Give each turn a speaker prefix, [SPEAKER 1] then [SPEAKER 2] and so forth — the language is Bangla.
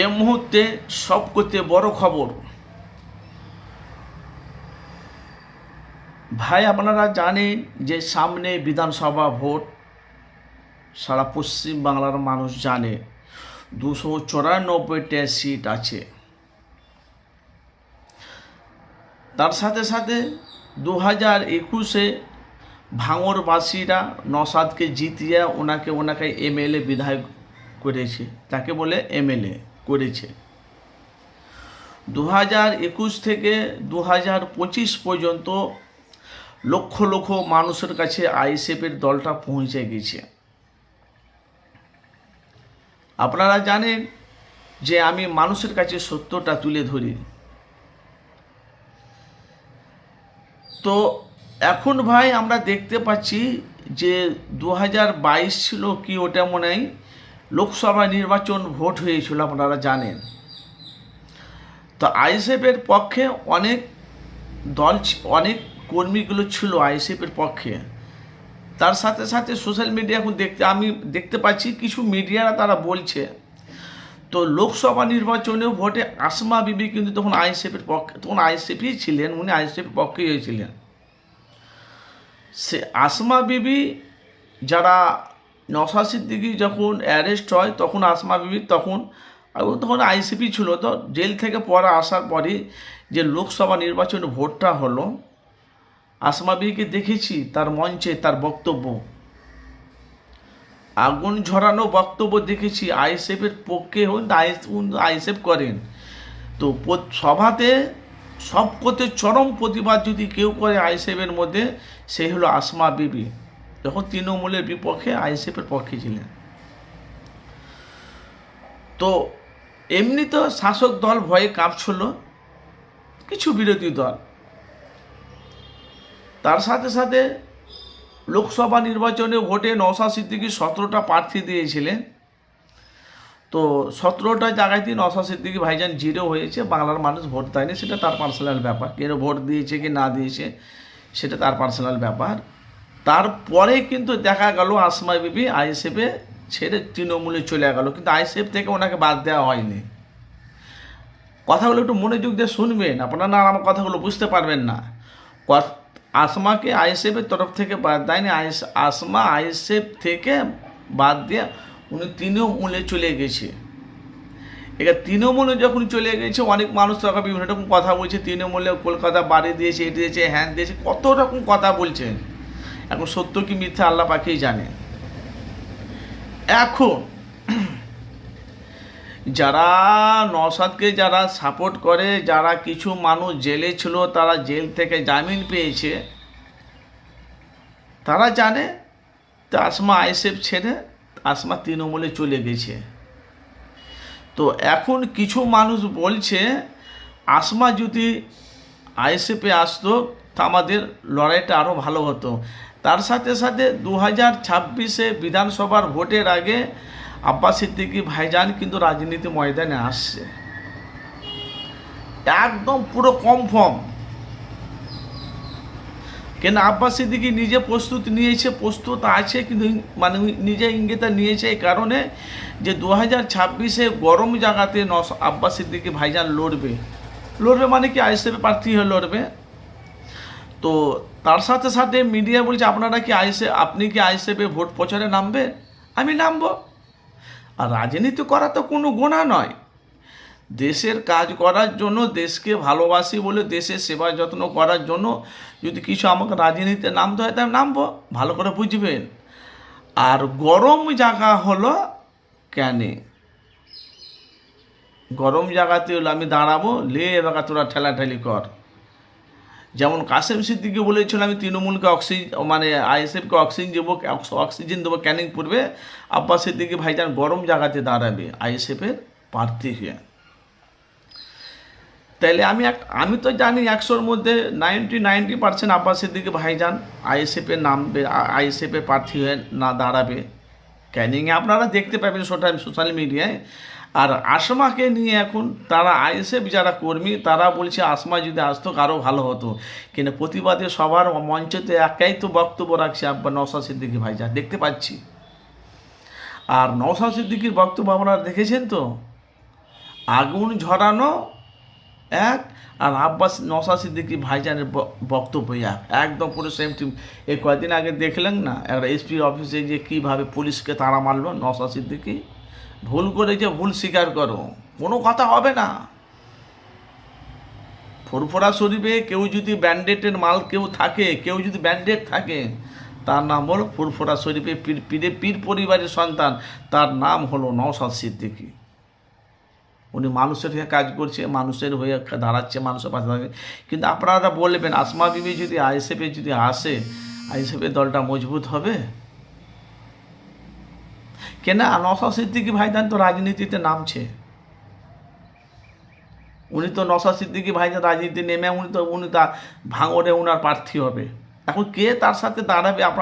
[SPEAKER 1] এ মুহূর্তে সব করতে বড় খবর। ভাই, আপনারা জানেন যে সামনে বিধানসভা ভোট, সারা পশ্চিম বাংলার মানুষ জানে, দুশো চুরানব্বইটা সিট আছে। তার সাথে সাথে দু হাজার একুশে ভাঙরবাসীরা নসাদকে জিতিয়ে ওনাকে ওনাকে এমএলএ বিধায়ক করেছে, তাকে বলে এমএলএ। করেছে। দু হাজার একুশ থেকে দু হাজার পঁচিশ পর্যন্ত লক্ষ লক্ষ মানুষের কাছে আইএসএফের দলটা পৌঁছে গেছে। আপনারা জানেন যে আমি মানুষের কাছে সত্যটা তুলে ধরি। তো এখন ভাই আমরা দেখতে পাচ্ছি যে দু হাজার বাইশ ছিল কি ওটা মনে হয়? লোকসভা নির্বাচন ভোট হয়েছিল আপনারা জানেন। তো আইএসএফের পক্ষে অনেক দল অনেক কর্মীগুলো ছিল আইএসএফের পক্ষে। তার সাথে সাথে সোশ্যাল মিডিয়া এখন দেখতে, আমি দেখতে পাচ্ছি কিছু মিডিয়ারা তারা বলছে, তো লোকসভা নির্বাচনেও ভোটে আসমা বিবি কিন্তু তখন আইএসএফের পক্ষে, তখন আইএসএফই ছিলেন, উনি আইএসএফের পক্ষেই হয়েছিলেন। সে আসমা বিবি যারা নশা সিদ্দিকি যখন অ্যারেস্ট হয়, তখন আসমা বিবি তখন ও তখন আইসিপি ছিল, তো জেল থেকে পরে আসার পরে যে লোকসভা নির্বাচনে ভোটটা হলো, আসমা বিবিকে দেখেছি, তার মঞ্চে তার বক্তব্য। আগুন ঝরানো বক্তব্য দেখেছি আইএসএফের পক্ষে হন আইএসএফ করেন। তো সভাতে সব করতে চরম প্রতিবাদ যদি কেউ করে আইএসএফের মধ্যে সেই হলো আসমা বিবি। যখন তৃণমূলের বিপক্ষে আইএসএফের পক্ষে ছিলেন। তো এমনি তো শাসক দল ভয়ে কাঁপছিল, কিছু বিরোধী দল। তার সাথে সাথে লোকসভা নির্বাচনে ভোটে নওশা সিদ্দিকি সতেরোটা প্রার্থী দিয়েছিলেন। তো সতেরোটা জায়গায় তিনি নওশা সিদ্দিকি ভাইজান জিরো হয়েছে, বাংলার মানুষ ভোট দেয়নি, সেটা তার পার্সোনাল ব্যাপার। কেন ভোট দিয়েছে, কি না দিয়েছে, সেটা তার পার্সোনাল ব্যাপার। তারপরে কিন্তু দেখা গেল আসমা বিবি আইএসএফে ছেড়ে তৃণমূলে চলে গেল, কিন্তু আইএসএফ থেকে ওনাকে বাদ দেওয়া হয়নি। কথাগুলো একটু মনোযোগ দিয়ে শুনবেন, আপনারা আমার কথাগুলো বুঝতে পারবেন না। আসমাকে আইএসএফের তরফ থেকে বাদ দেয়নি, আইএস, আসমা আইএসএফ থেকে বাদ দিয়ে উনি তৃণমূলে চলে গেছে। এবার তৃণমূলে যখন চলে গেছে, অনেক মানুষ তখন বিভিন্ন রকম কথা বলছে, তৃণমূলে কলকাতা বাড়ি দিয়েছে এটি দিয়েছে, হ্যান দিয়েছে, কত রকম কথা বলছেন। এখন সত্য কি মিথ্যা আল্লাহ পাকেই জানে। এখন যারা নসাদকে যারা সাপোর্ট করে, যারা কিছু মানুষ জেলে ছিল, তারা জেল থেকে জামিন পেয়েছে, তারা জানে তো আসমা আইসেফ ছেড়ে আসমা তৃণমূলে চলে গেছে। তো এখন কিছু মানুষ বলছে, আসমা যদি আইএসএফে আসতো, তা আমাদের লড়াইটা আরও ভালো হতো। তার সাথে সাথে দু হাজার ছাব্বিশে বিধানসভার ভোটের আগে আব্বাস সিদ্দিকি ভাইজান কিন্তু রাজনীতি ময়দানে আসছে। একদম পুরো কনফার্ম। কেন আব্বাস সিদ্দিকি নিজে প্রস্তুত নিয়েছে, প্রস্তুত আছে, কিন্তু মানে নিজে ইঙ্গিতা নিয়েছে এই কারণে যে দু হাজার ছাব্বিশে গরম জায়গাতে নস আব্বাস সিদ্দিকি ভাইজান লড়বে। লড়বে মানে কি আইএসএফ প্রার্থী হয়ে লড়বে। তো তার সাথে সাথে মিডিয়া বলছে, আপনারা কি আইসে আপনি কি আইএসএফে ভোট প্রচারে নামবে আমি নামবো। আর রাজনীতি করা তো কোনো গোনা নয়। দেশের কাজ করার জন্য, দেশকে ভালোবাসি বলে দেশের সেবা যত্ন করার জন্য যদি কিছু আমাকে রাজনীতিতে নামতে হয়, তাহলে নামবো। ভালো করে বুঝবেন। আর গরম জায়গা হলো ক্যানে গরম জায়গাতে হলো আমি দাঁড়াবো, লে এবার তোরা ঠেলাঠেলি কর। যেমন কাসেম সিদ্দিকি বলেছিল, আমি তৃণমূলকে অক্সিজেন মানে আইএসএফকে অক্সিজেন দেবো অক্সিজেন দেবো, ক্যানিং পূর্বে আব্বাস সিদ্দিকি ভাইজান গরম জায়গাতে দাঁড়াবে, আইএসএফের প্রার্থী হয়ে। তাইলে আমি এক, আমি তো জানি একশোর মধ্যে ninety ninety percent Abbas Siddiqui ভাইজান আইএসএফের নামবে আইএসএফের প্রার্থী হয়ে না দাঁড়াবে। ক্যানিংয়ে আপনারা দেখতে পাবেন সোশ্যাল সোশ্যাল মিডিয়ায়। আর আসমাকে নিয়ে এখন তারা আইএসএফ যারা কর্মী, তারা বলছে, আসমা যদি আসতো আরও ভালো হতো। কিন্তু প্রতিবাদে সবার মঞ্চেতে একাই তো বক্তব্য রাখছে আব্বা নওশা সিদ্দিকি ভাইজান দেখতে পাচ্ছি। আর নওশা সিদ্দিকির বক্তব্য আপনারা দেখেছেন তো? আগুন ঝরানো এক, আর আব্বাস নসা সিদ্দিকি ভাইজানের বক্তব্য এক। একদম পুরো সেম টিম এই কয়েকদিন আগে দেখলেন না একটা এসপি অফিসে যে কীভাবে পুলিশকে তাড়া মারলো নসা সিদ্দিকি? ভুল করেছে ভুল স্বীকার করো, কোনো কথা হবে না। ফুরফুরা শরীফে কেউ যদি ব্যান্ডেটের মাল কেউ থাকে, কেউ যদি ব্যান্ডেড থাকে, তার নাম হলো ফুরফুরা শরীফে পীর, পীরে, পীর পরিবারের সন্তান, তার নাম হলো নওশাদ সিদ্দিকী। উনি মানুষের হয়ে কাজ করছে, মানুষের হয়ে দাঁড়াচ্ছে, মানুষের পাশে দাঁড়াচ্ছে কিন্তু আপনারা বলবেন, আসমা বিবি যদি আইএসএফে যদি আসে, আইএসএফের দলটা মজবুত হবে? কেন নসা সিদ্দিকি ভাইজান তো রাজনীতিতে নামছে। উনি তো নসা সিদ্দিকি ভাইজান রাজনীতি নেমে, উনি তো, উনি তা ভাঙরে উনার প্রার্থী হবে। এখন কে তার সাথে দাঁড়াবে আপনার